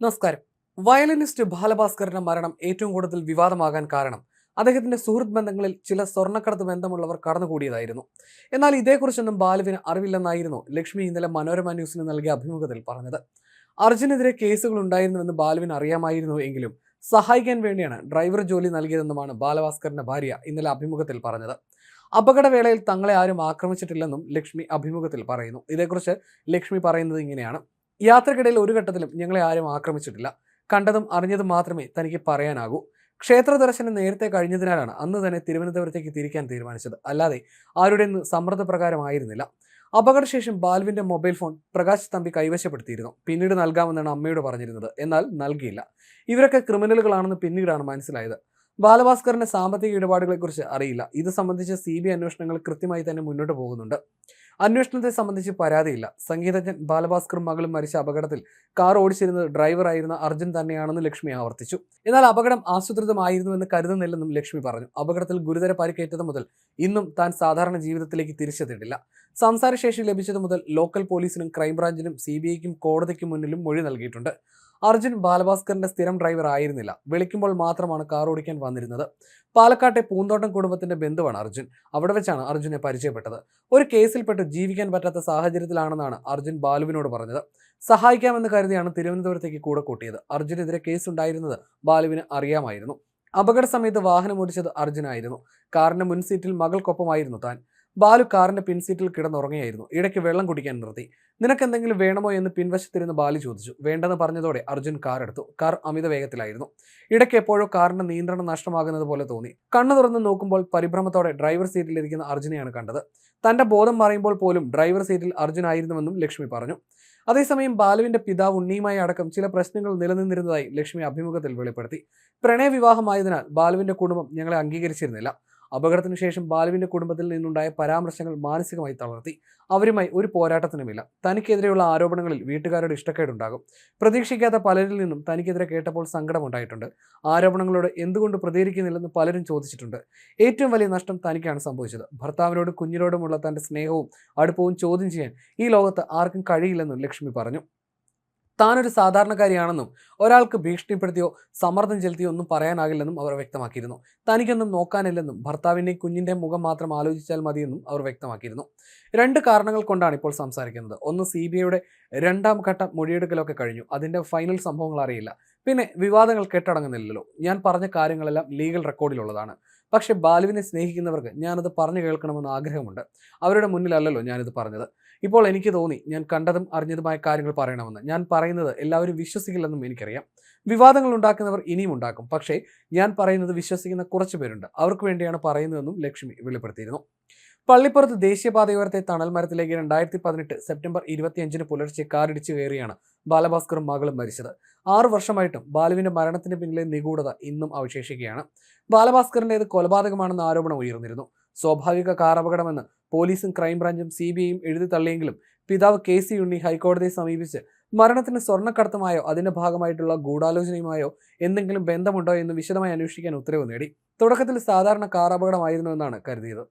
നമസ്കാരം. വയലിനിസ്റ്റ് ബാലഭാസ്കറിന്റെ മരണം ഏറ്റവും കൂടുതൽ വിവാദമാകാൻ കാരണം അദ്ദേഹത്തിന്റെ സുഹൃത്ത് ബന്ധങ്ങളിൽ ചില സ്വർണക്കടത്ത് ബന്ധമുള്ളവർ കടന്നുകൂടിയതായിരുന്നു. എന്നാൽ ഇതേക്കുറിച്ചൊന്നും ബാലുവിന് അറിവില്ലെന്നായിരുന്നു ലക്ഷ്മി ഇന്നലെ മനോരമ ന്യൂസിന് നൽകിയ അഭിമുഖത്തിൽ പറഞ്ഞത്. അർജുനെതിരെ കേസുകൾ ഉണ്ടായിരുന്നുവെന്ന് ബാലുവിന് അറിയാമായിരുന്നു എങ്കിലും സഹായിക്കാൻ വേണ്ടിയാണ് ഡ്രൈവർ ജോലി നൽകിയതെന്നുമാണ് ബാലഭാസ്കറിന്റെ ഭാര്യ ഇന്നലെ അഭിമുഖത്തിൽ പറഞ്ഞത്. അപകടവേളയിൽ തങ്ങളെ ആരും ആക്രമിച്ചിട്ടില്ലെന്നും ലക്ഷ്മി അഭിമുഖത്തിൽ പറയുന്നു. ഇതേക്കുറിച്ച് ലക്ഷ്മി പറയുന്നത് ഇങ്ങനെയാണ്. യാത്രക്കിടയിൽ ഒരു ഘട്ടത്തിലും ഞങ്ങളെ ആരും ആക്രമിച്ചിട്ടില്ല. കണ്ടതും അറിഞ്ഞതും മാത്രമേ തനിക്ക് പറയാനാകൂ. ക്ഷേത്ര ദർശനം നേരത്തെ കഴിഞ്ഞതിനാലാണ് അന്ന് തന്നെ തിരുവനന്തപുരത്തേക്ക് തിരിക്കാൻ തീരുമാനിച്ചത്. അല്ലാതെ ആരുടെയും സമ്മർദ്ദപ്രകാരമായിരുന്നില്ല അപകടശേഷം ബാലുവിന്റെ മൊബൈൽ ഫോൺ പ്രകാശ് തമ്പി കൈവശപ്പെടുത്തിയിരുന്നു. പിന്നീട് നൽകാമെന്നാണ് അമ്മയോട് പറഞ്ഞിരുന്നത്. എന്നാൽ നൽകിയില്ല. ഇവരൊക്കെ ക്രിമിനലുകളാണെന്ന് പിന്നീടാണ് മനസ്സിലായത്. ബാലഭാസ്കറിന്റെ സാമ്പത്തിക ഇടപാടുകളെക്കുറിച്ച് അറിയില്ല. ഇത് സംബന്ധിച്ച് സി ബി അന്വേഷണങ്ങൾ കൃത്യമായി തന്നെ മുന്നോട്ട് പോകുന്നുണ്ട്. അന്വേഷണത്തെ സംബന്ധിച്ച് പരാതിയില്ല. സംഗീതജ്ഞൻ ബാലഭാസ്കർ മകളും മരിച്ച അപകടത്തിൽ കാർ ഓടിച്ചിരുന്നത് ഡ്രൈവറായിരുന്ന അർജുൻ തന്നെയാണെന്ന് ലക്ഷ്മി ആവർത്തിച്ചു. എന്നാൽ അപകടം ആസൂത്രിതമായിരുന്നുവെന്ന് കരുതുന്നില്ലെന്നും ലക്ഷ്മി പറഞ്ഞു. അപകടത്തിൽ ഗുരുതര പരിക്കേറ്റത് മുതൽ ഇന്നും താൻ സാധാരണ ജീവിതത്തിലേക്ക് തിരിച്ചെത്തിയിട്ടില്ല സംസാരശേഷി ലഭിച്ചത് മുതൽ ലോക്കൽ പോലീസിനും ക്രൈംബ്രാഞ്ചിനും സി ബി ഐക്കും കോടതിക്കും മുന്നിലും മൊഴി നൽകിയിട്ടുണ്ട്. അർജുൻ ബാലഭാസ്കറിന്റെ സ്ഥിരം ഡ്രൈവർ ആയിരുന്നില്ല. വിളിക്കുമ്പോൾ മാത്രമാണ് കാർ ഓടിക്കാൻ വന്നിരുന്നത്. പാലക്കാട്ടെ പൂന്തോട്ടം കുടുംബത്തിന്റെ ബന്ധുവാണ് അർജുൻ. അവിടെ വെച്ചാണ് അർജുനെ പരിചയപ്പെട്ടത്. ഒരു കേസിൽപ്പെട്ട് ജീവിക്കാൻ പറ്റാത്ത സാഹചര്യത്തിലാണെന്നാണ് അർജുൻ ബാലുവിനോട് പറഞ്ഞത്. സഹായിക്കാമെന്ന് കരുതിയാണ് തിരുവനന്തപുരത്തേക്ക് കൂടെ കൂട്ടിയത്. അർജുനെതിരെ കേസ് ഉണ്ടായിരുന്നത് ബാലുവിന് അറിയാമായിരുന്നു. അപകട സമയത്ത് വാഹനം ഓടിച്ചത് അർജുനായിരുന്നു. കാറിന്റെ മുൻസീറ്റിൽ മകൾക്കൊപ്പമായിരുന്നു താൻ. ബാലു കാറിന്റെ പിൻസീറ്റിൽ കിടന്നുറങ്ങിയായിരുന്നു ഇടയ്ക്ക് വെള്ളം കുടിക്കാൻ നിർത്തി. നിനക്ക് എന്തെങ്കിലും വേണമോ? എന്ന് പിൻവശത്തിരുന്ന് ബാലു ചോദിച്ചു. വേണ്ടെന്ന് പറഞ്ഞതോടെ അർജുൻ കാർ എടുത്തു. കാർ അമിത വേഗത്തിലായിരുന്നു ഇടയ്ക്ക് എപ്പോഴോ കാറിന്റെ നിയന്ത്രണം നഷ്ടമാകുന്നത് പോലെ തോന്നി. കണ്ണു തുറന്ന് നോക്കുമ്പോൾ പരിഭ്രമത്തോടെ ഡ്രൈവർ സീറ്റിലിരിക്കുന്ന അർജുനെയാണ് കണ്ടത്. തന്റെ ബോധം മറിയുമ്പോൾ പോലും ഡ്രൈവർ സീറ്റിൽ അർജുൻ ആയിരുന്നുവെന്നും ലക്ഷ്മി പറഞ്ഞു. അതേസമയം ബാലുവിന്റെ പിതാവ് ഉണ്ണിയുമായി അടക്കം ചില പ്രശ്നങ്ങൾ നിലനിന്നിരുന്നതായി ലക്ഷ്മി അഭിമുഖത്തിൽ വെളിപ്പെടുത്തി. പ്രണയവിവാഹമായതിനാൽ ബാലുവിന്റെ കുടുംബം ഞങ്ങളെ അംഗീകരിച്ചിരുന്നില്ല. അപകടത്തിന് ശേഷം ബാലുവിന്റെ കുടുംബത്തിൽ നിന്നുണ്ടായ പരാമർശങ്ങൾ മാനസികമായി തളർത്തി. അവരുമായി ഒരു പോരാട്ടത്തിനുമില്ല. തനിക്കെതിരെയുള്ള ആരോപണങ്ങളിൽ വീട്ടുകാരുടെ ഇഷ്ടക്കേടുണ്ടാകും. പ്രതീക്ഷിക്കാത്ത പലരിൽ നിന്നും തനിക്കെതിരെ കേട്ടപ്പോൾ സങ്കടമുണ്ടായിട്ടുണ്ട്. ആരോപണങ്ങളോട് എന്തുകൊണ്ട് പ്രതികരിക്കുന്നില്ലെന്ന് പലരും ചോദിച്ചിട്ടുണ്ട്. ഏറ്റവും വലിയ നഷ്ടം തനിക്കാണ് സംഭവിച്ചത്. ഭർത്താവിനോടും കുഞ്ഞിനോടുമുള്ള തന്റെ സ്നേഹവും അടുപ്പവും ചോദ്യം ചെയ്യാൻ ഈ ലോകത്ത് ആർക്കും കഴിയില്ലെന്നും ലക്ഷ്മി പറഞ്ഞു. താനൊരു സാധാരണക്കാരിയാണെന്നും ഒരാൾക്ക് ഭീഷണിപ്പെടുത്തിയോ സമ്മർദ്ദം ചെലുത്തിയോ ഒന്നും പറയാനാകില്ലെന്നും അവർ വ്യക്തമാക്കിയിരുന്നു. തനിക്കൊന്നും നോക്കാനില്ലെന്നും ഭർത്താവിന്റെ കുഞ്ഞിന്റെ മുഖം മാത്രം ആലോചിച്ചാൽ മതിയെന്നും അവർ വ്യക്തമാക്കിയിരുന്നു. രണ്ട് കാരണങ്ങൾ കൊണ്ടാണ് ഇപ്പോൾ സംസാരിക്കുന്നത്. ഒന്ന് സി ബി ഐയുടെ രണ്ടാം ഘട്ട മൊഴിയെടുക്കലൊക്കെ കഴിഞ്ഞു. അതിന്റെ ഫൈനൽ സംഭവങ്ങൾ അറിയില്ല. പിന്നെ വിവാദങ്ങൾ കെട്ടടങ്ങുന്നില്ലല്ലോ. ഞാൻ പറഞ്ഞ കാര്യങ്ങളെല്ലാം ലീഗൽ റെക്കോർഡിലുള്ളതാണ്. പക്ഷേ ബാലുവിനെ സ്നേഹിക്കുന്നവർക്ക് ഞാനത് പറഞ്ഞു കേൾക്കണമെന്ന് ആഗ്രഹമുണ്ട്. അവരുടെ മുന്നിലല്ലല്ലോ ഞാനിത് പറഞ്ഞത്. ഇപ്പോൾ എനിക്ക് തോന്നി ഞാൻ കണ്ടതും അറിഞ്ഞതുമായ കാര്യങ്ങൾ പറയണമെന്ന്. ഞാൻ പറയുന്നത് എല്ലാവരും വിശ്വസിക്കില്ലെന്നും എനിക്കറിയാം. വിവാദങ്ങൾ ഉണ്ടാക്കുന്നവർ ഇനിയും ഉണ്ടാക്കും. പക്ഷേ ഞാൻ പറയുന്നത് വിശ്വസിക്കുന്ന കുറച്ച് പേരുണ്ട്. അവർക്ക് വേണ്ടിയാണ് പറയുന്നതെന്നും ലക്ഷ്മി വെളിപ്പെടുത്തിയിരുന്നു. പള്ളിപ്പുറത്ത് ദേശീയപാതയോരത്തെ തണൽ മരത്തിലേക്ക് രണ്ടായിരത്തി പതിനെട്ട് സെപ്റ്റംബർ ഇരുപത്തിയഞ്ചിന് പുലർച്ചെ കാറിടിച്ച് കയറിയാണ് ബാലഭാസ്കറും മകളും മരിച്ചത്. ആറു വർഷമായിട്ടും ബാലുവിന്റെ മരണത്തിന് പിന്നിലെ നിഗൂഢത ഇന്നും അവശേഷിക്കുകയാണ്. ബാലഭാസ്കറിന്റേത് കൊലപാതകമാണെന്ന ആരോപണം ഉയർന്നിരുന്നു. സ്വാഭാവിക കാർ അപകടമെന്ന് പോലീസും ക്രൈംബ്രാഞ്ചും സി ബി ഐയും എഴുതി തള്ളിയെങ്കിലും പിതാവ് കെ സി ഉണ്ണി ഹൈക്കോടതിയെ സമീപിച്ച് മരണത്തിന് സ്വർണക്കടത്തുമായോ അതിന്റെ ഭാഗമായിട്ടുള്ള ഗൂഢാലോചനയുമായോ എന്തെങ്കിലും ബന്ധമുണ്ടോ എന്ന് വിശദമായി അന്വേഷിക്കാൻ ഉത്തരവ് നേടി. തുടക്കത്തിൽ സാധാരണ കാർ അപകടമായിരുന്നുവെന്നാണ് കരുതിയത്.